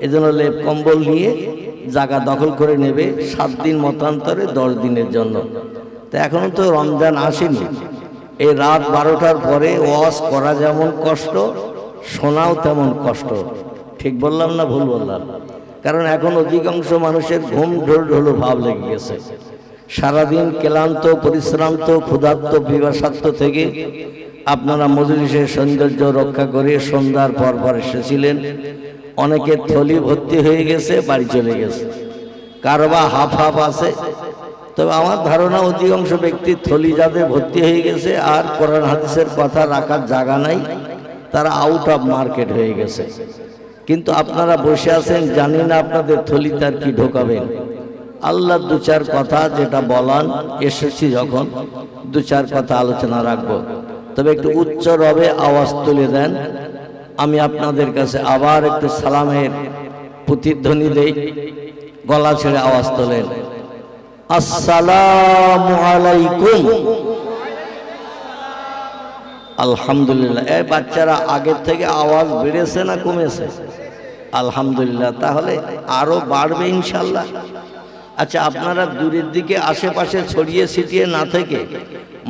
এজন্য লেপ কম্বল নিয়ে জায়গা দখল করে নেবে সাত দিন মতান্তরে, দশ দিনের জন্য। তা এখনও তো রমজান আসেনি। এই রাত বারোটার পরে ওয়াজ করা যেমন কষ্ট, শোনাও তেমন কষ্ট। ঠিক বললাম না ভুল বললাম? কারণ এখন অধিকাংশ মানুষের ঘুম ঢোল ঢোলো ভাব লেগে গেছে। সারাদিন ক্লান্ত, পরিশ্রান্ত, ক্ষুধার্ত বিবাসার্থ থেকে আপনারা মজলিসের সৌন্দর্য রক্ষা করে সন্ধ্যার পর পর এসেছিলেন। অনেকের থলি ভর্তি হয়ে গেছে, বাড়ি চলে গেছে। কারবা হাফ হাফ আছে। তবে আমার ধারণা অধিকাংশ ব্যক্তির থলি যাদের ভর্তি হয়ে গেছে আর কোরআন হাদিসের কথা রাখার জায়গা নাই, তারা আউট অফ মার্কেট হয়ে গেছে। কিন্তু আপনারা বসে আছেন, জানি না আপনাদের থলি তার কি ঢোকাবেন। আল্লাহ দু চার কথা যেটা বলান, এসেছি যখন, দু চার কথা আলোচনা রাখব। তবে একটু উচ্চ রবে আওয়াজ তুলে দেন আমি আপনাদের কাছে আবার একটু সালামের প্রতিধ্বনি দেই, গলা ছেড়ে আওয়াজ তোলেন। আসসালামু আলাইকুম। আলহামদুলিল্লাহ। এই বাচ্চারা আগের থেকে আওয়াজ বেড়েছে না কমেছে? আলহামদুলিল্লাহ, তাহলে আরও বাড়বে ইনশাল্লাহ আচ্ছা আপনারা দূরের দিকে, আশেপাশে ছড়িয়ে ছিটিয়ে না থেকে,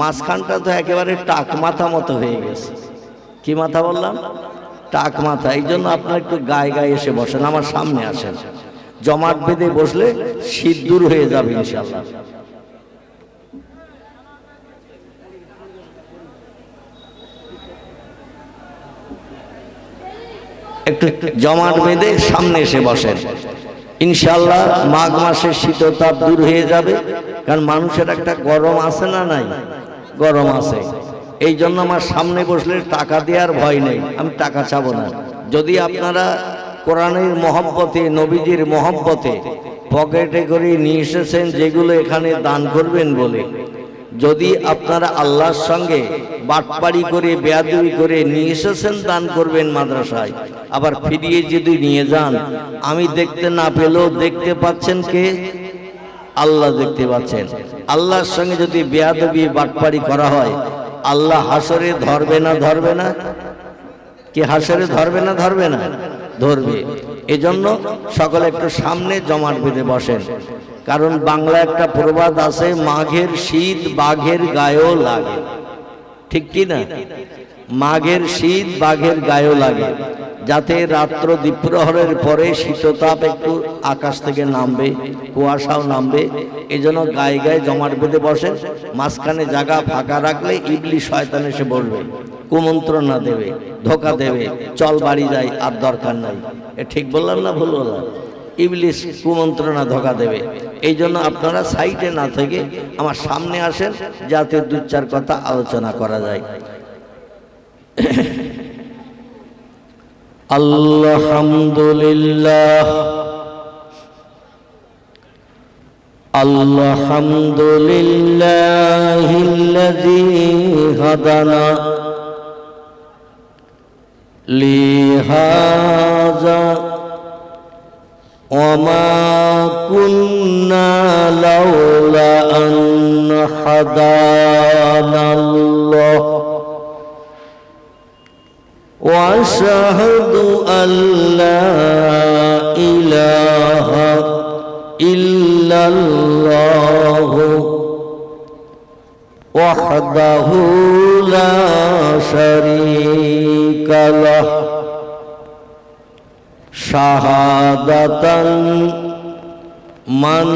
মাঝখানটা তো একেবারে টাক মাথা মতো হয়ে গেছে। কি মাথা বললাম? টাক মাথা, এই জন্য আপনার একটু গায়ে গায়ে এসে বসেন, আমার সামনে আসেন। জমাট বেঁধে বসলে শীত দূর হয়ে যাবে ইনশাল্লাহ একটু জমাট বেঁধে সামনে এসে বসেন। ইনশাল্লাহ মাঘ মাসের শীততাপ দূর হয়ে যাবে, কারণ মানুষের একটা গরম আছে না নাই? গরম আছে। এই জন্য আমার সামনে বসলে টাকা দেওয়ার ভয় নেই, আমি টাকা চাবো না। যদি আপনারা কোরআনের মহব্বতে, নবীজির মহব্বতে পকেটে করে নিয়ে এসেছেন যেগুলো এখানে দান করবেন বলে, যদি আপনারা আল্লাহর সঙ্গে বাটপাড়ি করে বেয়াদুই করে নিয়ে এসেছেন দান করবেন মাদ্রাসায়, আবার ফিরিয়ে যদি নিয়ে যান, আমি দেখতে না পেলেও দেখতে পাচ্ছেন কে? আল্লাহ দেখতে পাচ্ছেন। আল্লাহর সঙ্গে যদি বেয়াদবি, বাটপাড়ি করা হয় আল্লাহ হাসরে ধরবে না ধরবে না? কি হাসরে ধরবে না ধরবে না? ধরবে। এজন্য সকলে একটু সামনে জমাট বেঁধে বসেন। কারণ বাংলা একটা প্রবাদ আছে, মাঘের শীত বাঘের গায়েও লাগে। ঠিক কি না? মাঘের শীত বাঘের গায়েও লাগে। যাতে রাত্র দ্বীপ্রহরের পরে শীততাপ একটু আকাশ থেকে নামবে, কুয়াশাও নামবে। এই জন্য গায়ে গায়ে জমাট বেঁধে বসেন মাঝখানে জায়গা ফাঁকা রাখলে ইবলি শয়তান এসে বলবে, কুমন্ত্রণা দেবে, ধোকা দেবে, চল বাড়ি যাই, আর দরকার নাই। এ ঠিক বললাম না ভুল বললাম? ইবলিশ কুমন্ত্রণা ধোকা দেবে। এই জন্য আপনারা সাইডে না থেকে আমার সামনে আসেন, যাতে দু চার কথা আলোচনা করা যায়। আলহামদুলিল্লাহ আলহামদুলিল্লাহ হাদানা লিহাজা وما كنا لولا أن هدانا الله واشهد ان لا اله الا الله وحده لا شريك له شهاده من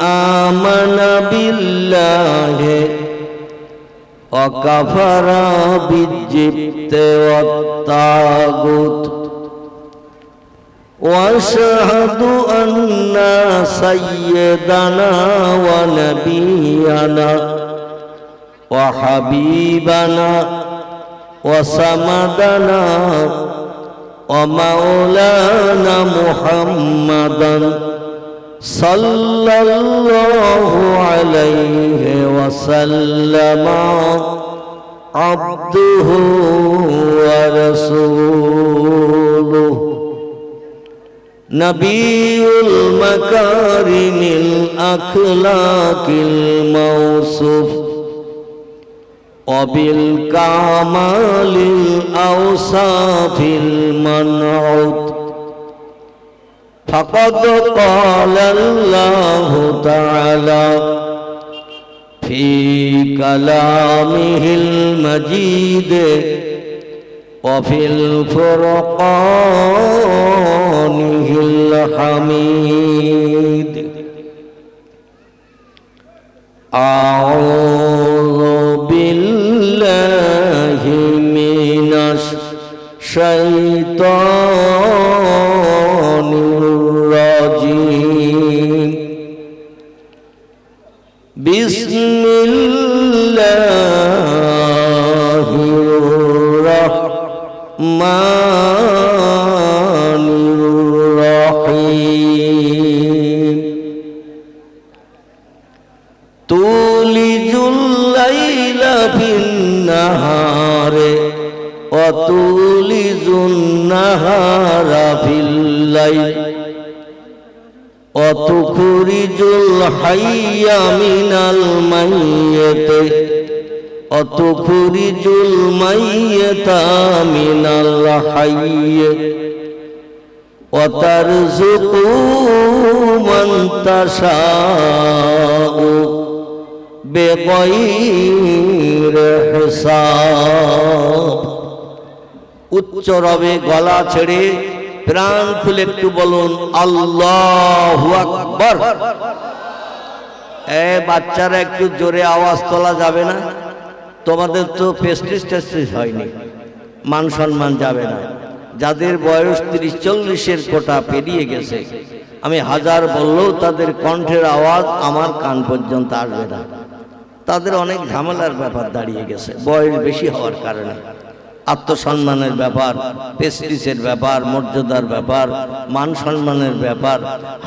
امن بالله وكفر بالجبت والطاغوت واشهد ان سيدنا ونبينا وحبيبنا وسمدنا ومولانا محمدا صلى الله عليه وسلم عبده ورسوله. نبي المكارم الأخلاق الموصوف. وبالكمال الأوصاف المنعوت. فقد قال الله تعالى في كلامه المجيد وفي الفرقانه الحميد أعوذ بالله من الشيطان الرجيم নাহারে অতুলি জুন্নাহারা ফিল্লাই অতুখুরিজুল হাইয়া মিনাল মাইয়েতে অতুখুরিজুল মাইয়েতা মিনাল হাইয়ে অতার জুকু মন্তাশা বেগির হিসাব। উচ্চ রবে গলা ছেড়ে প্রাণ খুলে একটু বলুন, আল্লাহ এ বাচ্চারা একটু জোরে আওয়াজ তোলা যাবে না? তোমাদের তো পেস্টিস টেস্টিস হয়নি, মান সম্মান যাবে না। যাদের বয়স তিরিশ চল্লিশের কোটা পেরিয়ে গেছে, আমি হাজার বললেও তাদের কণ্ঠের আওয়াজ আমার কান পর্যন্ত আসবে না। তাদের অনেক ঝামেলার ব্যাপার দাঁড়িয়ে গেছে, বয়স বেশি হওয়ার কারণে। আত্মসম্মানের ব্যাপার পেস্টিসের ব্যাপার, মর্যাদার ব্যাপার মান সম্মানের ব্যাপার,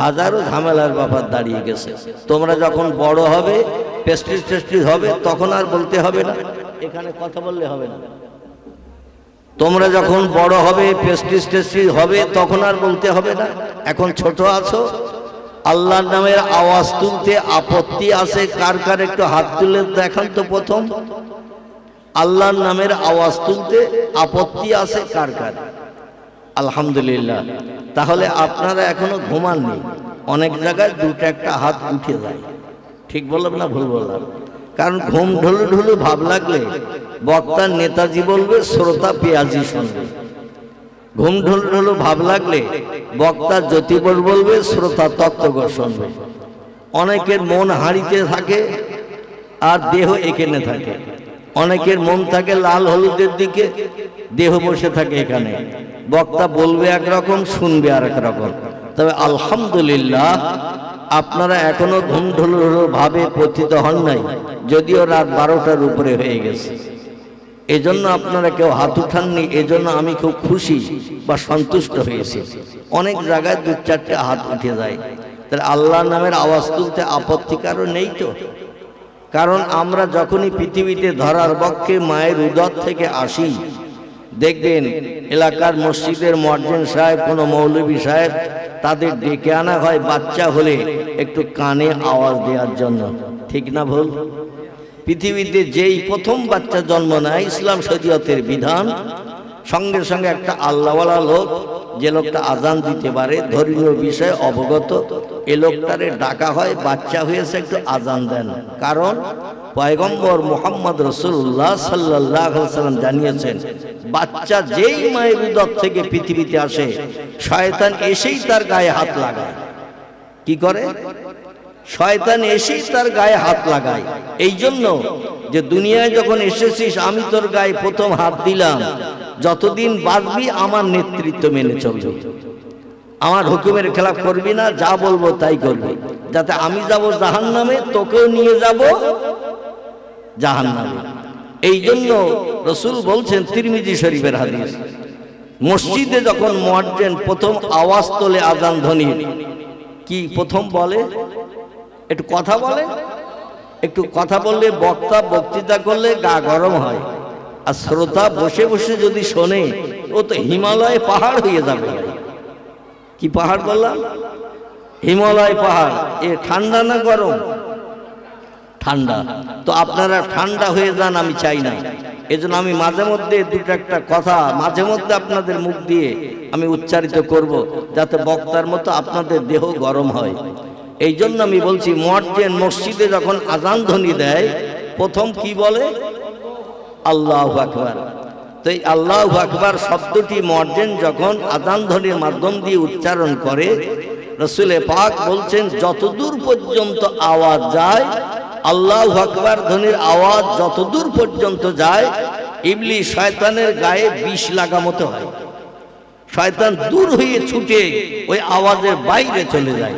হাজারো ঝামেলার ব্যাপার দাঁড়িয়ে গেছে। তোমরা যখন বড় হবে পেস্টিস টেস্টিস হবে, তখন আর বলতে হবে না। এখানে কথা বললে হবে না। তোমরা যখন বড় হবে পেস্টিস টেস্টিস হবে, তখন আর বলতে হবে না। এখন ছোট আছো আল্লাহর নামের আওয়াজ তুলতে আপত্তি আছে? কার কার একটু হাত তুলে দেখান তো প্রথম। আল্লাহর নামের আওয়াজ তুলতে আপত্তি আছে? কার কার? আলহামদুলিল্লাহ। তাহলে আপনারা এখনও ঘুমাননি। অনেক জায়গায় দুটো একটা হাত উঠে যায়। ঠিক বললাম না ভুল বললাম? কারণ ঘুম ঢুলু ঢুলু ভাব লাগলে বক্তার নেতাজি বলবে, শ্রোতা পেঁয়াজি শুনবে। ঘুম ঢুলু ঢুলু ভাব লাগলে বক্তা জ্যোতিবর বলবে, শ্রোতা তত্ত্বগর শুনবে। অনেকের মন হাঁড়িতে থাকে আর দেহ এখানে থাকে। অনেকের মন থাকে লাল হলুদের দিকে, দেহ বসে থাকে এখানে। বক্তা বলবে একরকম, শুনবে আর রকম। তবে আলহামদুলিল্লাহ, আপনারা এখনও ঘুম ঢুলুঢুলু ভাবে পতিত হন নাই, যদিও রাত বারোটার উপরে হয়ে গেছে। এজন্য আপনারা কেউ হাত উঠাননি, এজন্য আমি খুব খুশি বা সন্তুষ্ট হয়েছি। অনেক জায়গায় দু চারটে হাত উঠে যায়। তাহলে আল্লাহ নামের আওয়াজ তুলতে আপত্তি কারও নেই তো? কারণ আমরা যখনই পৃথিবীতে ধরার পক্ষে মায়ের উদর থেকে আসি, দেখবেন এলাকার মসজিদের মর্জেন সাহেব, কোনো মৌলবী সাহেব তাদের ডেকে আনা হয় বাচ্চা হলে একটু কানে আওয়াজ দেওয়ার জন্য। ঠিক না ভুল? পৃথিবীতে যেই প্রথম বাচ্চা জন্ম নেয়, ইসলাম শরীয়তের বিধান, সঙ্গে সঙ্গে একটা আল্লাহওয়ালা লোক, যে লোকটা আজান দিতে পারে, ধর্মীয় বিষয়ে অবগত, এ লোকটারে ডাকা হয়, বাচ্চা হয়েছে, একটু আজান দেন। কারণ পয়গম্বর মোহাম্মদ রসুল্লাহ সাল্লাহ সাল্লাম জানিয়েছেন, বাচ্চা যেই মায়ের উদর থেকে পৃথিবীতে আসে, শয়তান এসেই তার গায়ে হাত লাগায়। কি করে? শয়তান এসেই তার গায়ে হাত লাগায়। এই জন্য যে দুনিয়ায় যখন এসেছিস, আমি তোর গায়ে প্রথম হাত দিলাম। যতদিন বাঁচবি, আমার নেতৃত্ব মেনে চলবে। আমার হুকুমের খেলাফ করবি না, যা বলব তাই করবি। যাতে আমি যাব জাহান নামে তোকেও নিয়ে যাব জাহান নামে এই জন্য রসুল বলছেন তিরমিজি শরীফের হাদিস, মসজিদে যখন মোয়াজ্জেন প্রথম আওয়াজ তোলে আজান ধ্বনির কি প্রথম বলে? একটু কথা বলে একটু কথা বললে বক্তা বক্তৃতা করলে গা গরম হয়। আর শ্রোতা বসে বসে যদি শোনে, ও তো হিমালয় পাহাড় হয়ে যাবে। কি পাহাড় বললাম? হিমালয় পাহাড়। এ ঠান্ডা না গরম? ঠান্ডা। তো আপনারা ঠান্ডা হয়ে যান, আমি চাই না। এজন্য আমি মাঝে মধ্যে দুটো একটা কথা, মাঝে মধ্যে আপনাদের মুখ দিয়ে আমি উচ্চারিত করব, যাতে বক্তার মতো আপনাদের দেহ গরম হয়। এই জন্য আমি বলছি মসজিদ মসজিদে যখন আজান ধ্বনি দেয়, প্রথম কি বলে? আল্লাহ আকবার। তো এই আল্লাহ আকবার শব্দটি মর্জেন যখন আজান ধ্বনির মাধ্যম দিয়ে উচ্চারণ করে, রসুলে পাক বলছেন, যতদূর পর্যন্ত আওয়াজ যায়, আল্লাহ আকবার ধ্বনির আওয়াজ যতদূর পর্যন্ত যায়, ইবলি শয়তানের গায়ে বিষ লাগা মতো হয়। শয়তান দূর হয়ে ছুটে ওই আওয়াজের বাইরে চলে যায়।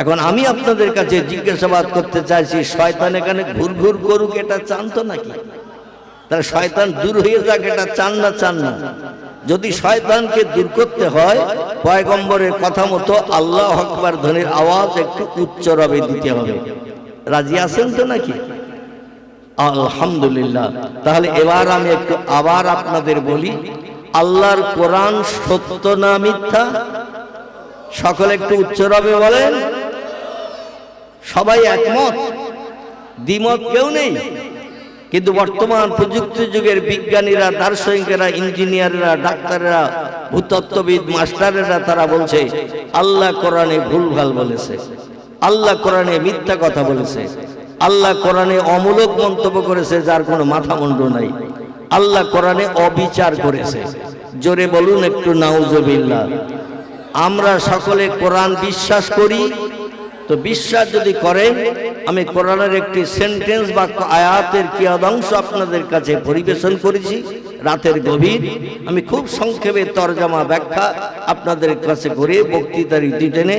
এখন আমি আপনাদের কাছে জিজ্ঞাসাবাদ করতে চাইছি, শয়তান এখানে ঘুর ঘুর করুক, এটা চান তো নাকি? তাহলে শয়তান দূর হয়ে যাক, এটা চান না চান না। যদি শয়তানকে দূর করতে হয়, পয়গম্বরের কথা মতো আল্লাহ আকবার ধ্বনির আওয়াজ একটু উচ্চ রবে দিতে হবে। রাজি আছেন তো নাকি? আলহামদুলিল্লাহ। তাহলে এবার আমি একটু আবার আপনাদের বলি, আল্লাহর কোরআন সত্য না মিথ্যা? সকলে একটু উচ্চ রবে বলেন। সবাই একমত। দ্বিমত কেউ নেই। কিন্তু বর্তমান প্রযুক্তি যুগের বিজ্ঞানীরা, দার্শনিকেরা, ইঞ্জিনিয়াররা, ডাক্তাররা, ভূতত্ত্ববিদ, মাস্টারেরা, তারা বলছে, আল্লাহ কোরআনে ভুলভাল বলেছে। আল্লাহ কোরআনে মিথ্যা কথা বলেছে। আল্লাহ কোরআনে অমূলক মন্তব্য করেছে, যার কোনো মাথা মুন্ড নাই। আল্লাহ কোরআনে অবিচার করেছে। জোরে বলুন একটু, নাউজবিল্লাহ। আমরা সকলে কোরআন বিশ্বাস করি। তো বিশ্বাস যদি করেন আমি কোরআনের একটি সেন্টেন্স বা আয়াতের কিয়দাংশ আপনাদের কাছে পরিবেশন করেছি, রাতের গভীর। আমি খুব সংক্ষেপে তরজামা ব্যাখ্যা আপনাদের কাছে করে বক্তৃতার ইতি টেনে